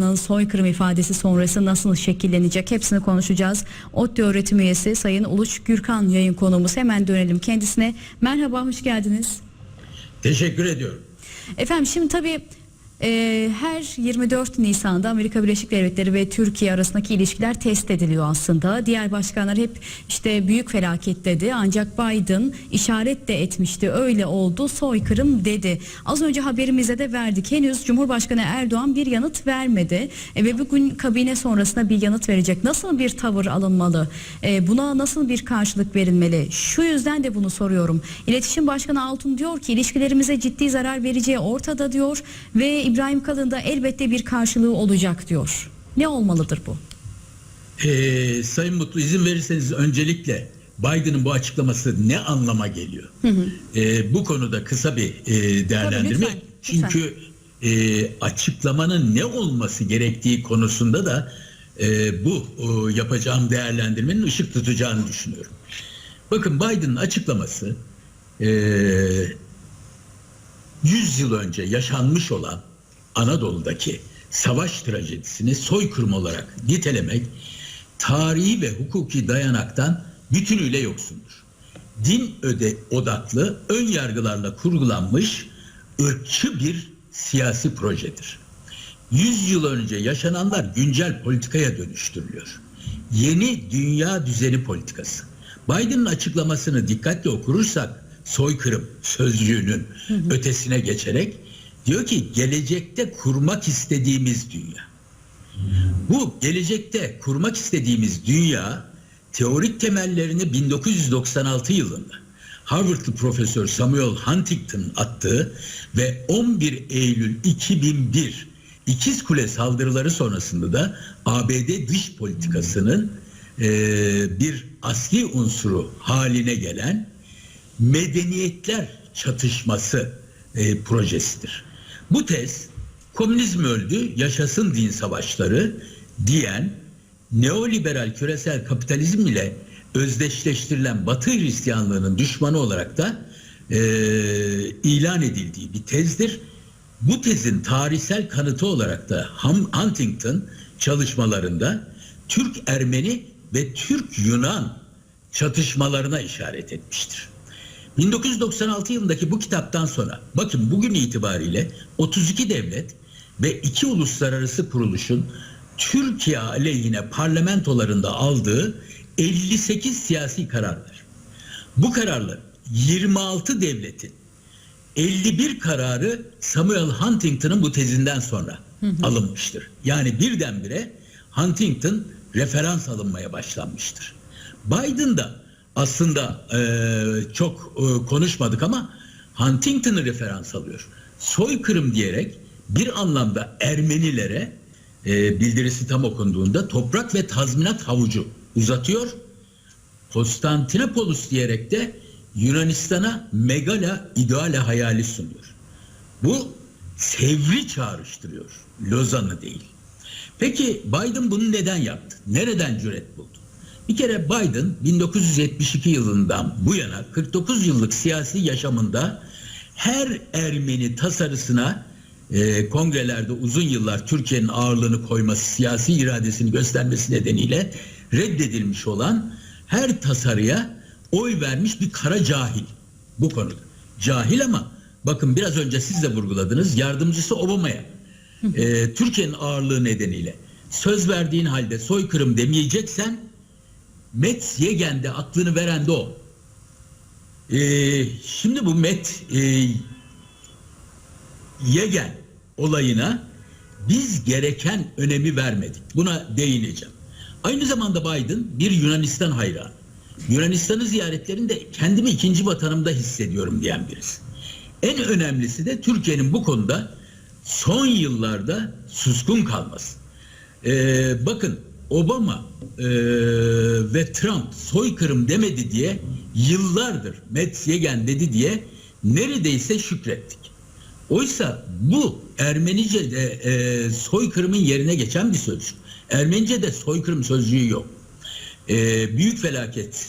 Soykırım ifadesi sonrası nasıl şekillenecek hepsini konuşacağız. ODTÜ öğretim üyesi Sayın Uluç Gürkan yayın konuğumuz. Hemen dönelim kendisine. Merhaba, hoş geldiniz. Teşekkür ediyorum. Efendim şimdi tabii e, her 24 Nisan'da Amerika Birleşik Devletleri ve Türkiye arasındaki ilişkiler test ediliyor aslında. Diğer başkanlar hep işte büyük felaket dedi ancak Biden işaret de etmişti öyle oldu soykırım dedi. Az önce haberimize de verdik henüz Cumhurbaşkanı Erdoğan bir yanıt vermedi E, ve bugün kabine sonrasında bir yanıt verecek. Nasıl bir tavır alınmalı? E, buna nasıl bir karşılık verilmeli? Şu yüzden de bunu soruyorum. İletişim Başkanı Altun diyor ki ilişkilerimize ciddi zarar vereceği ortada diyor ve İbrahim Kalın da elbette bir karşılığı olacak diyor. Ne olmalıdır bu? Ee, Sayın Mutlu izin verirseniz öncelikle Biden'ın bu açıklaması ne anlama geliyor? Ee, bu konuda kısa bir e, değerlendirme. Tabii, lütfen, Çünkü e, açıklamanın ne olması gerektiği konusunda da e, bu o, yapacağım değerlendirmenin ışık tutacağını düşünüyorum. Bakın Biden'ın açıklaması e, 100 yıl önce yaşanmış olan Anadolu'daki savaş trajedisini soykırım olarak nitelemek tarihi ve hukuki dayanaktan bütünüyle yoksundur. Din öde odaklı ön yargılarla kurgulanmış ırkçı bir siyasi projedir. 100 yıl önce yaşananlar güncel politikaya dönüştürülüyor. Yeni dünya düzeni politikası. Biden'ın açıklamasını dikkatle okurursak soykırım sözcüğünün ötesine geçerek diyor ki gelecekte kurmak istediğimiz dünya. Bu gelecekte kurmak istediğimiz dünya teorik temellerini 1996 yılında Harvardlı profesör Samuel Huntington attığı ve 11 Eylül 2001 İkiz Kule saldırıları sonrasında da ABD dış politikasının eee, bir asli unsuru haline gelen medeniyetler çatışması e, projesidir. Bu tez komünizm öldü, yaşasın din savaşları diyen neoliberal küresel kapitalizm ile özdeşleştirilen Batı Hristiyanlığının düşmanı olarak da e, ilan edildiği bir tezdir. Bu tezin tarihsel kanıtı olarak da Huntington çalışmalarında Türk-Ermeni ve Türk-Yunan çatışmalarına işaret etmiştir. 1996 yılındaki bu kitaptan sonra bakın bugün itibariyle 32 devlet ve iki uluslararası kuruluşun Türkiye aleyhine parlamentolarında aldığı 58 siyasi karar var. Bu kararlar 26 devletin 51 kararı Samuel Huntington'ın bu tezinden sonra alınmıştır. Yani birdenbire Huntington referans alınmaya başlanmıştır. Biden da aslında eee, çok eee, konuşmadık ama Huntington'ı referans alıyor. Soykırım diyerek bir anlamda Ermenilere eee, bildirisi tam okunduğunda toprak ve tazminat havucu uzatıyor. Konstantinopolis diyerek de Yunanistan'a megala ideale hayali sunuyor. Bu sevri çağrıştırıyor. Lozan'ı değil. Peki Biden bunu neden yaptı? Nereden cüret buldu? Bir kere Biden 1972 yılından bu yana 49 yıllık siyasi yaşamında her Ermeni tasarısına e, kongrelerde uzun yıllar Türkiye'nin ağırlığını koyması, siyasi iradesini göstermesi nedeniyle reddedilmiş olan her tasarıya oy vermiş bir kara cahil bu konuda. Cahil ama bakın biraz önce siz de vurguladınız yardımcısı Obama'ya e, Türkiye'nin ağırlığı nedeniyle söz verdiğin halde soykırım demeyeceksen Met Yegen'de aklını veren de o. Ee, şimdi bu Met e, Yegen olayına biz gereken önemi vermedik. Buna değineceğim. Aynı zamanda Biden bir Yunanistan hayranı. Yunanistan'ı ziyaretlerinde kendimi ikinci vatanımda hissediyorum diyen birisi. En önemlisi de Türkiye'nin bu konuda son yıllarda suskun kalması. Ee, bakın Obama e, ve Trump soykırım demedi diye yıllardır Metz Yegen dedi diye neredeyse şükrettik. Oysa bu Ermenice'de e, soykırımın yerine geçen bir sözcük. Ermenice'de soykırım sözcüğü yok. E, büyük felaket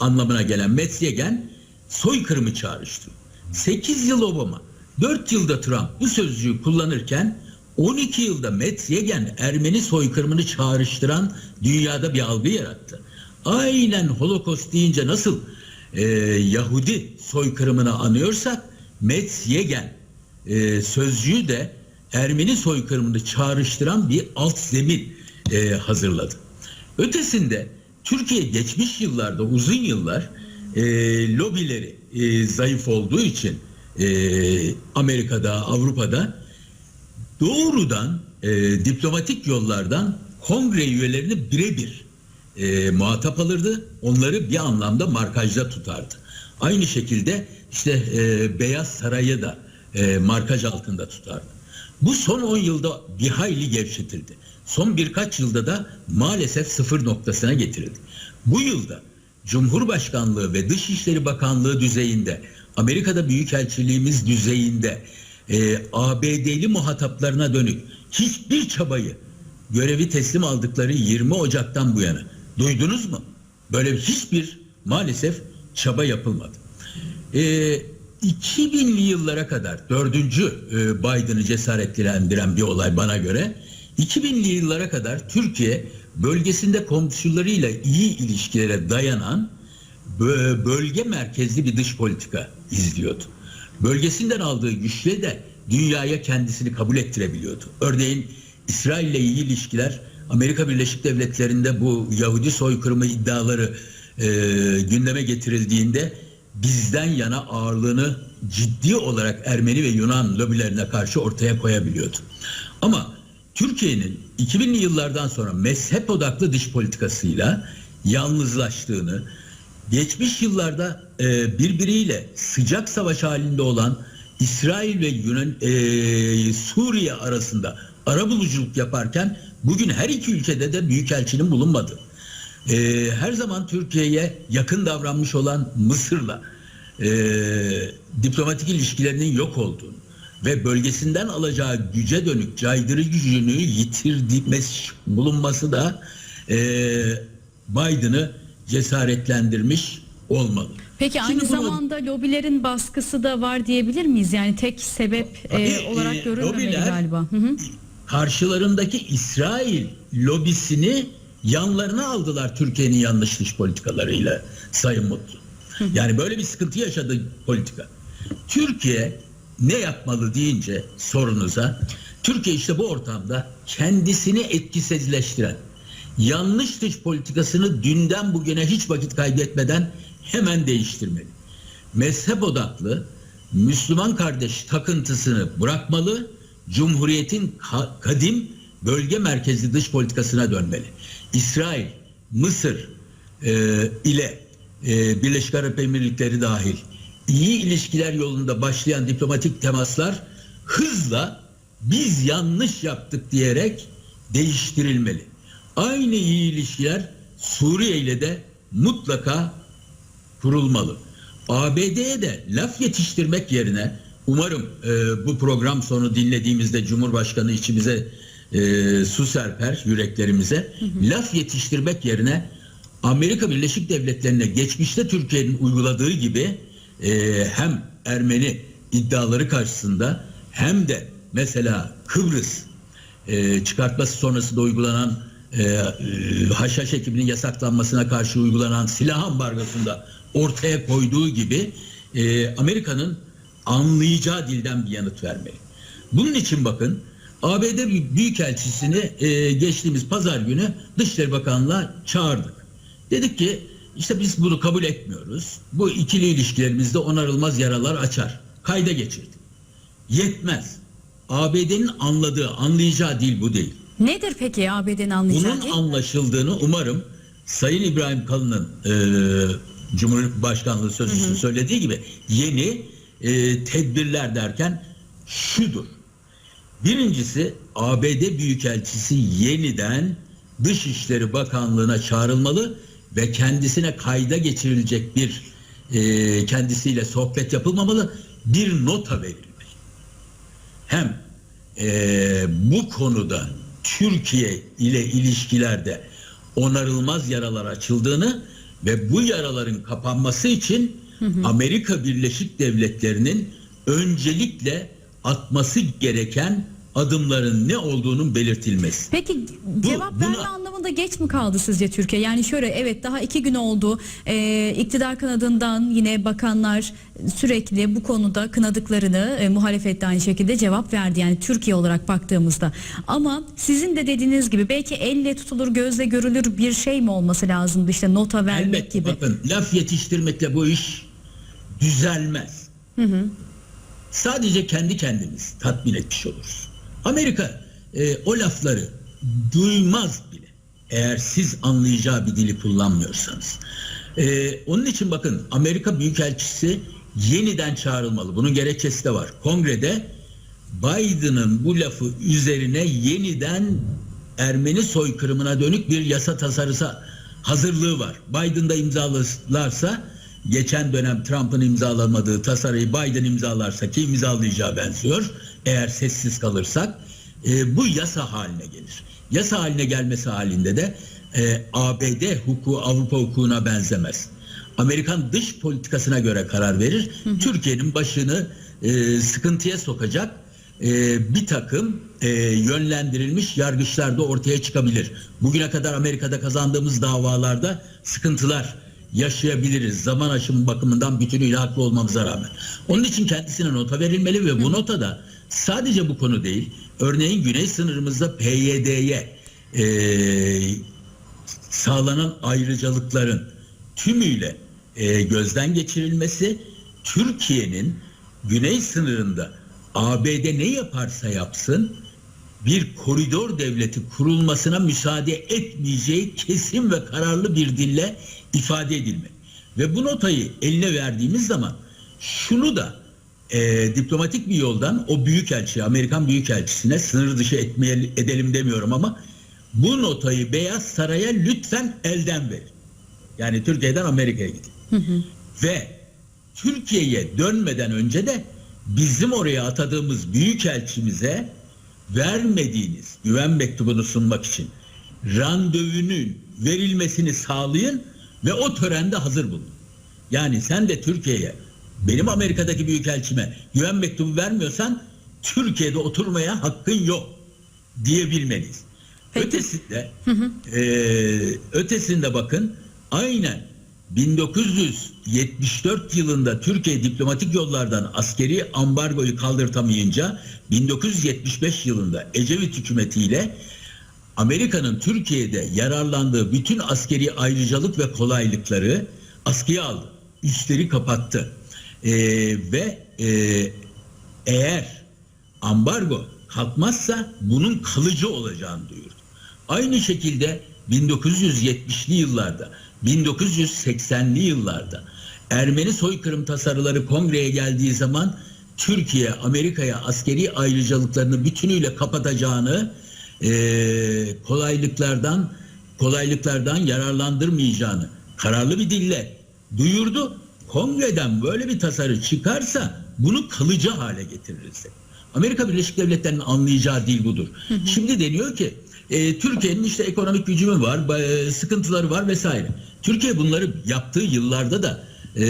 anlamına gelen Metz Yegen soykırımı çağrıştırıyor. 8 yıl Obama, 4 yılda Trump bu sözcüğü kullanırken 12 yılda Metz Ermeni soykırımını çağrıştıran dünyada bir algı yarattı. Aynen Holocaust deyince nasıl e, Yahudi soykırımını anıyorsak Metz Yegen e, sözcüğü de Ermeni soykırımını çağrıştıran bir alt zemin e, hazırladı. Ötesinde Türkiye geçmiş yıllarda uzun yıllar e, lobileri e, zayıf olduğu için e, Amerika'da, Avrupa'da doğrudan e, diplomatik yollardan kongre üyelerini birebir e, muhatap alırdı. Onları bir anlamda markajda tutardı. Aynı şekilde işte e, Beyaz Saray'ı da e, markaj altında tutardı. Bu son 10 yılda bir hayli gevşetildi. Son birkaç yılda da maalesef sıfır noktasına getirildi. Bu yılda Cumhurbaşkanlığı ve Dışişleri Bakanlığı düzeyinde, Amerika'da Büyükelçiliğimiz düzeyinde e, ABD'li muhataplarına dönük hiçbir çabayı görevi teslim aldıkları 20 Ocak'tan bu yana duydunuz mu? Böyle hiçbir maalesef çaba yapılmadı. E, 2000'li yıllara kadar dördüncü e, Biden'ı cesaretlendiren bir olay bana göre 2000'li yıllara kadar Türkiye bölgesinde komşularıyla iyi ilişkilere dayanan bö- bölge merkezli bir dış politika izliyordu. Bölgesinden aldığı güçle de dünyaya kendisini kabul ettirebiliyordu. Örneğin İsrail ile iyi ilişkiler Amerika Birleşik Devletleri'nde bu Yahudi soykırımı iddiaları e, gündeme getirildiğinde bizden yana ağırlığını ciddi olarak Ermeni ve Yunan lobilerine karşı ortaya koyabiliyordu. Ama Türkiye'nin 2000'li yıllardan sonra mezhep odaklı dış politikasıyla yalnızlaştığını, geçmiş yıllarda e, birbiriyle sıcak savaş halinde olan İsrail ve Yunan e, Suriye arasında arabuluculuk yaparken bugün her iki ülkede de büyükelçinin bulunmadığı e, her zaman Türkiye'ye yakın davranmış olan Mısır'la e, diplomatik ilişkilerinin yok olduğunu ve bölgesinden alacağı güce dönük caydırıcı gücünü yitirmesi bulunması da e, Biden'ı cesaretlendirmiş olmalı. Peki Şimdi aynı bunu- zamanda lobilerin baskısı da var diyebilir miyiz? Yani tek sebep e, Tabii, e, olarak görülmemeli lobiler- galiba. Hı hı. karşılarındaki İsrail lobisini yanlarına aldılar Türkiye'nin yanlış dış politikalarıyla Sayın Mutlu. Yani böyle bir sıkıntı yaşadı politika. Türkiye ne yapmalı deyince sorunuza Türkiye işte bu ortamda kendisini etkisizleştiren yanlış dış politikasını dünden bugüne hiç vakit kaybetmeden hemen değiştirmeli. Mezhep odaklı Müslüman kardeş takıntısını bırakmalı. Cumhuriyetin ka- kadim bölge merkezli dış politikasına dönmeli. İsrail, Mısır e, ile e, Birleşik Arap Emirlikleri dahil iyi ilişkiler yolunda başlayan diplomatik temaslar hızla biz yanlış yaptık diyerek değiştirilmeli. Aynı iyi ilişkiler Suriye ile de mutlaka kurulmalı. ABD'ye de laf yetiştirmek yerine umarım e, bu program sonu dinlediğimizde Cumhurbaşkanı içimize e, su serper yüreklerimize laf yetiştirmek yerine Amerika Birleşik Devletleri'ne geçmişte Türkiye'nin uyguladığı gibi e, hem Ermeni iddiaları karşısında hem de mesela Kıbrıs e, çıkartması sonrasında uygulanan e, e, Haşhaş ekibinin yasaklanmasına karşı uygulanan silah ambargosunda ortaya koyduğu gibi e, Amerika'nın anlayacağı dilden bir yanıt vermeli. Bunun için bakın ABD Büyükelçisini e, geçtiğimiz pazar günü Dışişleri Bakanlığı'na çağırdık. Dedik ki işte biz bunu kabul etmiyoruz. Bu ikili ilişkilerimizde onarılmaz yaralar açar. Kayda geçirdik. Yetmez. ABD'nin anladığı, anlayacağı dil bu değil. Nedir peki ABD'nin anlayacağı Bunun anlaşıldığını umarım Sayın İbrahim Kalın'ın e, Cumhurbaşkanlığı sözcüsü söylediği gibi yeni e, tedbirler derken şudur. Birincisi ABD Büyükelçisi yeniden Dışişleri Bakanlığı'na çağrılmalı ve kendisine kayda geçirilecek bir e, kendisiyle sohbet yapılmamalı bir nota verilmeli. Hem e, bu konuda Türkiye ile ilişkilerde onarılmaz yaralar açıldığını ve bu yaraların kapanması için Amerika Birleşik Devletleri'nin öncelikle atması gereken adımların ne olduğunun belirtilmesi. Peki cevap buna- verme anlamında geç mi kaldı sizce Türkiye? Yani şöyle evet daha iki gün oldu. Ee, iktidar kanadından yine bakanlar sürekli bu konuda kınadıklarını e, muhalefet de aynı şekilde cevap verdi. Yani Türkiye olarak baktığımızda. Ama sizin de dediğiniz gibi belki elle tutulur gözle görülür bir şey mi olması lazımdı işte nota vermek Elbette gibi. bakın laf yetiştirmekle bu iş düzelmez. Sadece kendi kendimiz tatmin etmiş oluruz. Amerika e, o lafları duymaz bile. Eğer siz anlayacağı bir dili kullanmıyorsanız. E, onun için bakın Amerika Büyükelçisi yeniden çağrılmalı. Bunun gerekçesi de var. Kongrede Biden'ın bu lafı üzerine yeniden Ermeni soykırımına dönük bir yasa tasarısı hazırlığı var. Biden da imzalarsa geçen dönem Trump'ın imzalamadığı tasarıyı Biden imzalarsa ki imzalayacağı benziyor. Eğer sessiz kalırsak e, bu yasa haline gelir. Yasa haline gelmesi halinde de e, ABD hukuku Avrupa hukukuna benzemez. Amerikan dış politikasına göre karar verir. Türkiye'nin başını e, sıkıntıya sokacak e, bir takım e, yönlendirilmiş yargıçlar da ortaya çıkabilir. Bugüne kadar Amerika'da kazandığımız davalarda sıkıntılar yaşayabiliriz. Zaman aşımı bakımından bütünüyle haklı olmamıza rağmen. Onun için kendisine nota verilmeli ve bu notada sadece bu konu değil. Örneğin güney sınırımızda PYD'ye e, sağlanan ayrıcalıkların tümüyle e, gözden geçirilmesi Türkiye'nin güney sınırında ABD ne yaparsa yapsın bir koridor devleti kurulmasına müsaade etmeyeceği kesin ve kararlı bir dille ifade edilmek. Ve bu notayı eline verdiğimiz zaman şunu da e, diplomatik bir yoldan o büyükelçi, Amerikan büyükelçisine sınır dışı etmeye, edelim demiyorum ama bu notayı Beyaz Saray'a lütfen elden verin. Yani Türkiye'den Amerika'ya gidin. Ve Türkiye'ye dönmeden önce de bizim oraya atadığımız büyükelçimize vermediğiniz güven mektubunu sunmak için randevunun verilmesini sağlayın ve o törende hazır bulun. Yani sen de Türkiye'ye benim Amerika'daki büyükelçime güven mektubu vermiyorsan Türkiye'de oturmaya hakkın yok diyebilmeliyiz. Peki. Ötesinde eee, ötesinde bakın aynen 1974 yılında Türkiye diplomatik yollardan askeri ambargoyu kaldırtamayınca 1975 yılında Ecevit hükümetiyle Amerika'nın Türkiye'de yararlandığı bütün askeri ayrıcalık ve kolaylıkları askıya aldı. Üstleri kapattı. Ee, ve e, eğer ambargo kalkmazsa bunun kalıcı olacağını duyurdu. Aynı şekilde 1970'li yıllarda, 1980'li yıllarda Ermeni soykırım tasarıları kongreye geldiği zaman Türkiye Amerika'ya askeri ayrıcalıklarını bütünüyle kapatacağını eee, kolaylıklardan kolaylıklardan yararlandırmayacağını kararlı bir dille duyurdu. Kongreden böyle bir tasarı çıkarsa bunu kalıcı hale getiririz. dedi. Amerika Birleşik Devletleri'nin anlayacağı dil budur. Şimdi deniyor ki e, Türkiye'nin işte ekonomik gücü var, e, sıkıntıları var vesaire. Türkiye bunları yaptığı yıllarda da e,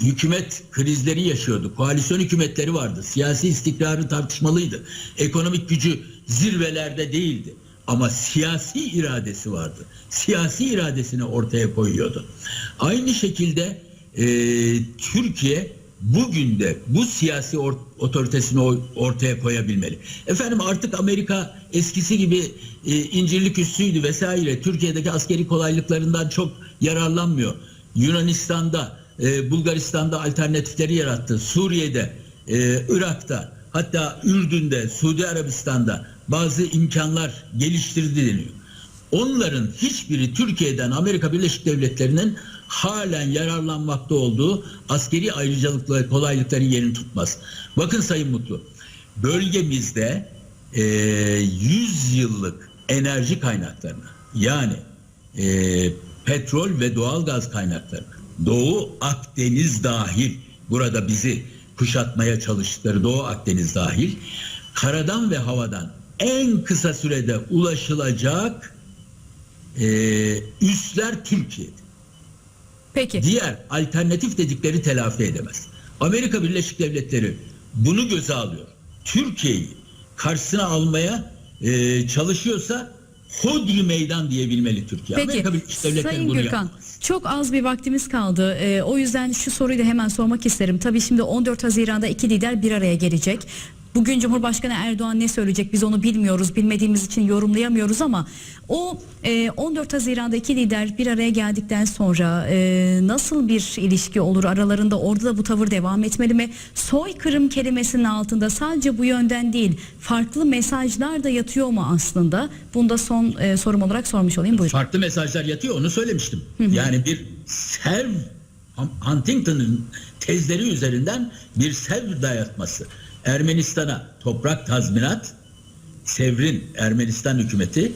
hükümet krizleri yaşıyordu. Koalisyon hükümetleri vardı. Siyasi istikrarı tartışmalıydı. Ekonomik gücü zirvelerde değildi. Ama siyasi iradesi vardı. Siyasi iradesini ortaya koyuyordu. Aynı şekilde e, Türkiye bugün de bu siyasi or- otoritesini ortaya koyabilmeli. Efendim artık Amerika eskisi gibi e, incirlik üssüydü vesaire. Türkiye'deki askeri kolaylıklarından çok yararlanmıyor. Yunanistan'da, e, Bulgaristan'da alternatifleri yarattı. Suriye'de, e, Irak'ta, hatta Ürdün'de, Suudi Arabistan'da bazı imkanlar geliştirdi deniyor. Onların hiçbiri Türkiye'den Amerika Birleşik Devletleri'nin halen yararlanmakta olduğu askeri ayrıcalıkları, kolaylıkları yerini tutmaz. Bakın Sayın Mutlu, bölgemizde e, 100 yıllık enerji kaynaklarını yani e, petrol ve doğal gaz kaynaklarını Doğu Akdeniz dahil burada bizi kuşatmaya çalıştıkları Doğu Akdeniz dahil karadan ve havadan en kısa sürede ulaşılacak e, üsler Türkiye'de. Peki. Diğer alternatif dedikleri telafi edemez. Amerika Birleşik Devletleri bunu göze alıyor. Türkiye'yi karşısına almaya e, çalışıyorsa hodri meydan diyebilmeli Türkiye. Peki Amerika Birleşik Devletleri Sayın bunu Gürkan yapamaz. çok az bir vaktimiz kaldı. Ee, o yüzden şu soruyu da hemen sormak isterim. Tabii şimdi 14 Haziran'da iki lider bir araya gelecek. Bugün Cumhurbaşkanı Erdoğan ne söyleyecek biz onu bilmiyoruz. Bilmediğimiz için yorumlayamıyoruz ama o e, 14 Haziran'da iki lider bir araya geldikten sonra e, nasıl bir ilişki olur aralarında orada da bu tavır devam etmeli mi? Soykırım kelimesinin altında sadece bu yönden değil farklı mesajlar da yatıyor mu aslında? Bunu da son e, sorum olarak sormuş olayım. Buyurun. Farklı mesajlar yatıyor onu söylemiştim. Yani bir sev Huntington'ın tezleri üzerinden bir sev dayatması. Ermenistan'a toprak tazminat, Sevr'in Ermenistan hükümeti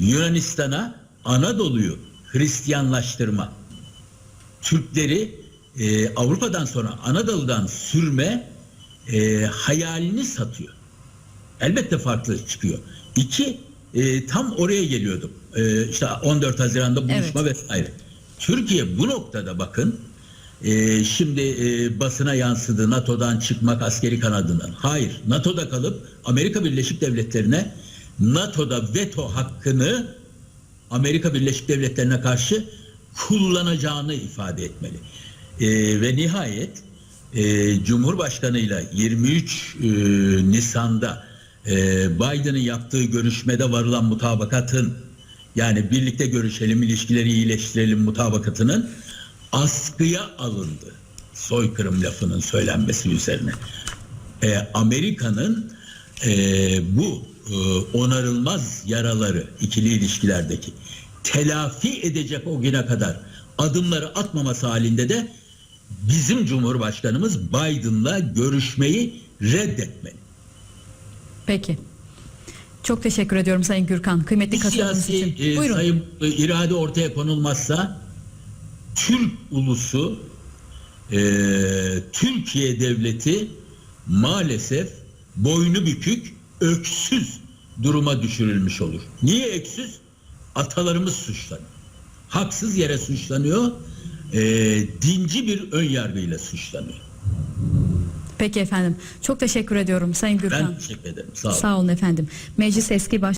Yunanistan'a Anadolu'yu Hristiyanlaştırma, Türkleri e, Avrupa'dan sonra Anadolu'dan sürme e, hayalini satıyor. Elbette farklı çıkıyor. İki, e, tam oraya geliyordum. E, işte 14 Haziran'da buluşma Evet. vesaire. Türkiye bu noktada bakın e, şimdi e, basına yansıdı NATO'dan çıkmak askeri kanadından. Hayır NATO'da kalıp Amerika Birleşik Devletleri'ne NATO'da veto hakkını Amerika Birleşik Devletleri'ne karşı kullanacağını ifade etmeli. Ee, ve nihayet e, Cumhurbaşkanıyla 23 e, Nisan'da e, Biden'ın yaptığı görüşmede varılan mutabakatın yani birlikte görüşelim, ilişkileri iyileştirelim mutabakatının askıya alındı. Soykırım lafının söylenmesi üzerine. E, Amerika'nın e, bu e, onarılmaz yaraları ikili ilişkilerdeki telafi edecek o güne kadar adımları atmaması halinde de bizim Cumhurbaşkanımız Biden'la görüşmeyi reddetmeli. Peki. Çok teşekkür ediyorum Sayın Gürkan. Kıymetli siyasi için. e, Buyurun. sayım, e, irade ortaya konulmazsa Türk ulusu e, Türkiye devleti maalesef boynu bükük öksüz duruma düşürülmüş olur. Niye öksüz? Atalarımız suçlanıyor. Haksız yere suçlanıyor. E, dinci bir ön yargıyla suçlanıyor. Peki efendim. Çok teşekkür ediyorum Sayın Gürkan. Ben teşekkür ederim. Sağ olun. Sağ olun efendim. Meclis eski baş